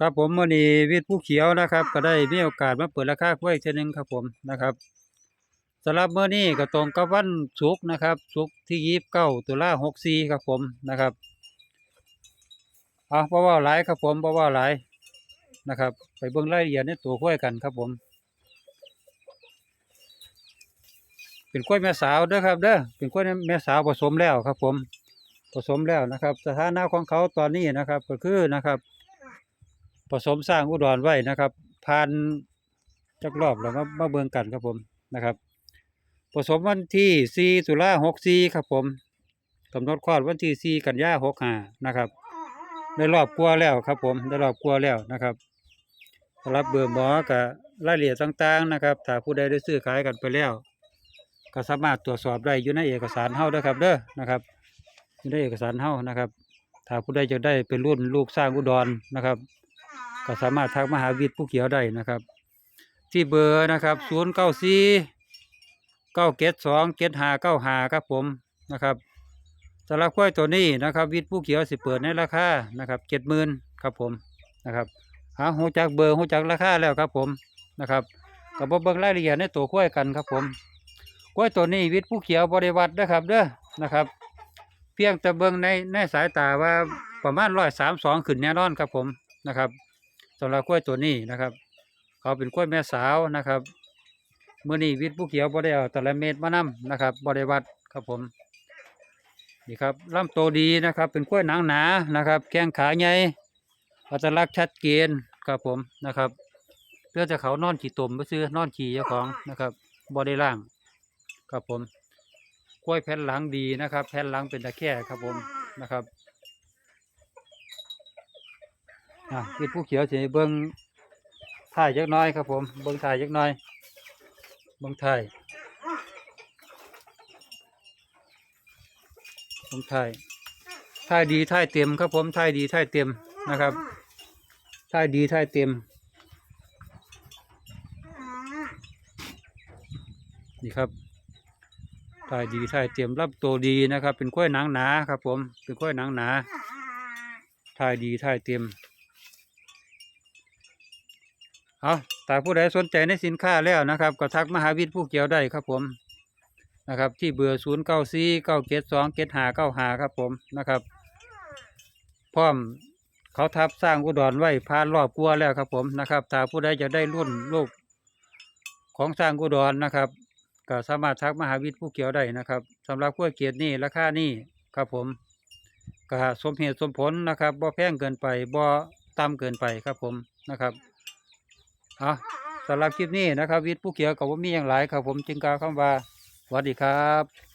ครับผมมื่อนี้วิทย์ผู้เขียวนะครับ ก็ได้มีโอกาสมาเปิดราคากล้วยอีกเทีนึงครับผมนะครับสำหรับเมื่อนี้ก็ตรงกับวันศุกร์นะครับศุกร์ที่ยี่สิบเก้าตุลาหกสี่ครับผมนะครับเอาเพราะว่าหลายครับผมเพราะว่าหลายนะครับ ไปเบิ่งรายละเอียดในตัวกล้วยกันครับผม เป็นกล้วยแม่สาวเด้อครับเด้อเป็นกล้วยแม่สาวผสมแล้วครับผม ผสมแล้วนะครับ สถานะของเขาตอนนี้นะครับ ก็คือนะครับ ผสมสร้างอุดรไว้นะครับผ่านจักรอบแล้วมามาเบิ่งกันครับผมนะครับผสมวันที่4ตุลา64ครับผมกำหนดคลอดวันที่4กันยา65นะครับได้รอบกลัวแล้วครับผมได้รอบกลัวแล้วนะครับรับเบอร์หมอกับรายละเอียดต่างๆนะครับถ้าผู้ใดได้ซื้อขายกันไปแล้ว ก็สามารถตรวจสอบได้อยู่ในเอกสารเฮาด้ครับ เด้อนะครับอยู่ในเอกสารเฮานะครับถ้าผู้ใดจะได้เป็นรุ่นลูกสร้างอุดรนะครับ ก็สามารถทักมาหาวิทย์ผู้เขียวได้นะครับ ที่เบอร์นะครับศูนย์เก้าสี่เก้าเกตสองเกตหาเก้าหาครับผมนะครับสำหรับกล้วยตัวนี้นะครับ วิทย์ผู้เขียวสิเปิดในราคานะครับเจ็ดหมื่นครับผมนะครับหาหูจักเบอร์หูจักราคาแล้วครับผมนะครับกับเบิ่งรายละเอียดในตัวกล้วยกันครับผมกล้วยตัวนี้วิทย์ผู้เขียวบริวัตินะครับเด้อนะครับ เพียงแต่เบิ่งในในสายตาว่าประมาณร้อยสามสองขึ้นแน่นอนครับผมนะครับ สำหรับกล้วยตัวนี้นะครับ เขาเป็นกล้วยแม่สาวนะครับเมื่อนี้วิทย์ผู้เขียวบ่ได้เอาแต่ละเม็ดมานํนะครับบ่ได้วัดครับผมนี่ครับลำโตดีนะครับ เป็นกล้วยหนังหนานะครับ แข้งขาใหญ่อัตลักษณ์ชัดเจนครับผมนะครับเพื่อจะเขานอนขี่ตุ่มไปซื้อนอนขี่เจ้าของนะครับบ่ได้ล่างครับผมกล้วยแผ่นหลังดีนะครับ แผ่นหลังเป็นตะแค่ครับผมนะครับ อะวิทย์ผู้เขียวจะเบิ้งถ่ายจักหน้อยครับผม เบิ้งถ่ายจักหน้อย เบิ้งถ่ายเบิ้งถ่ายถ่ายดีถ่ายเต็มครับผมถ่ายดีถ่ายเต็มนะครับถ่ายดีถ่ายเต็ม นี่ครับถ่ายดีถ่ายเต็มรับตัวดีนะครับ เป็นกล้วยหนังหนาครับผม เป็นกล้วยหนังหนาถ่ายดีถ่ายเต็ม เอาแต่ผู้ใดสนใจในสินค้าแล้วนะครับ ก็ทักมหาวิทย์ผู้เกี่ยวได้ครับผมนะครับ ที่เบอร์ศูนย์เก้าสี่เก้าเจ็ดสองเจ็ดหาเก้าหาครับผมนะครับ พร้อมเขาทับสร้างอุดรไว้พานรอบกลัวแล้วครับผมนะครับถ้าผู้ใดจะได้รุ่นลูกของสร้างอุดรนะครับก็สามารถทักมหาวิทย์ผู้เกี่ยวได้นะครับสำหรับกล้วยเกียรตินี่ราคานี่ครับผมก็สมเหตุสมผลนะครับบ่แพงเกินไปบ่ต่ำเกินไปครับผมนะครับ อะสำหรับคลิปนี้นะครับ วิทย์ผู้เขียวกับว่ามีอย่างไรครับผมจึงกล่าวคำว่าสวัสดีครับ